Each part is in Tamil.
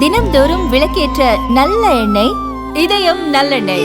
தினம்தோறும் விளக்கேற்ற நல்ல எண்ணெய் இதயம் நல்லெண்ணெய்.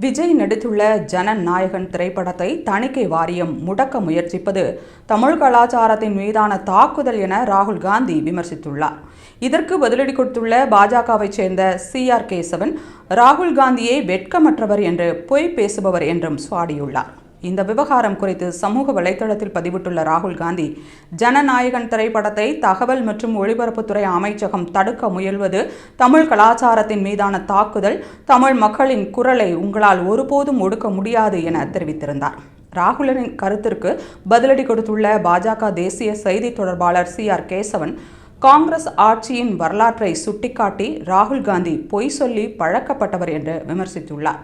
விஜய் நடித்துள்ள ஜனநாயகன் திரைப்படத்தை தணிக்கை வாரியம் முடக்க முயற்சிப்பது தமிழ் கலாச்சாரத்தின் மீதான தாக்குதல் என ராகுல் காந்தி விமர்சித்துள்ளார். இதற்கு பதிலடி கொடுத்துள்ள பாஜகவைச் சேர்ந்த சி ஆர் கேசவன் ராகுல் காந்தியை வெட்கமற்றவர் என்று பொய் பேசுபவர் என்றும் சுவாடியுள்ளார். இந்த விவகாரம் குறித்து சமூக வலைதளத்தில் பதிவிட்டுள்ள ராகுல் காந்தி ஜனநாயகன் திரைப்படத்தை தகவல் மற்றும் ஒளிபரப்புத்துறை அமைச்சகம் தடுக்க முயல்வது தமிழ் கலாச்சாரத்தின் மீதான தாக்குதல் தமிழ் மக்களின் குரலை உங்களால் ஒருபோதும் ஒடுக்க முடியாது என தெரிவித்திருந்தார். ராகுலனின் கருத்திற்கு பதிலடி கொடுத்துள்ள பாஜக தேசிய செய்தி தொடர்பாளர் சி. ஆர். கேசவன் காங்கிரஸ் ஆட்சியின் வரலாற்றை சுட்டிக்காட்டி ராகுல் காந்தி பொய் சொல்லி பழக்கப்பட்டவர் என்று விமர்சித்துள்ளார்.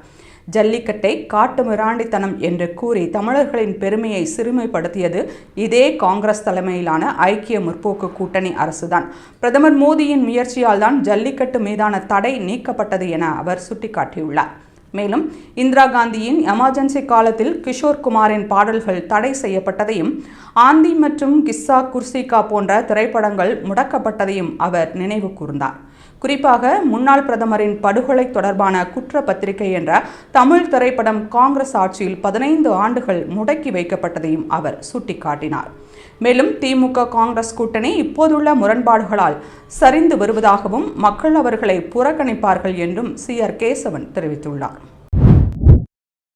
ஜல்லிக்கட்டை காட்டு மிராண்டித்தனம் என்று கூறி தமிழர்களின் பெருமையை சிறுமைப்படுத்தியது இதே காங்கிரஸ் தலைமையிலான ஐக்கிய முற்போக்கு கூட்டணி அரசுதான். பிரதமர் மோடியின் முயற்சியால் தான் ஜல்லிக்கட்டு மீதான தடை நீக்கப்பட்டது என அவர் சுட்டிக்காட்டியுள்ளார். மேலும் இந்திரா காந்தியின் எமர்ஜென்சி காலத்தில் கிஷோர் குமாரின் பாடல்கள் தடை செய்யப்பட்டதையும் ஆந்தி மற்றும் கிஸ்ஸா குர்சிகா போன்ற திரைப்படங்கள் முடக்கப்பட்டதையும் அவர் நினைவு கூர்ந்தார். குறிப்பாக முன்னாள் பிரதமரின் படுகொலை தொடர்பான குற்றப்பத்திரிகை என்ற தமிழ் திரைப்படம் காங்கிரஸ் ஆட்சியில் பதினைந்து ஆண்டுகள் முடக்கி வைக்கப்பட்டதையும் அவர் சுட்டிக்காட்டினார். மேலும் திமுக காங்கிரஸ் கூட்டணி இப்போதுள்ள முரண்பாடுகளால் சரிந்து வருவதாகவும் மக்கள் அவர்களை புறக்கணிப்பார்கள் என்றும் சி ஆர் கேசவன் தெரிவித்துள்ளார்.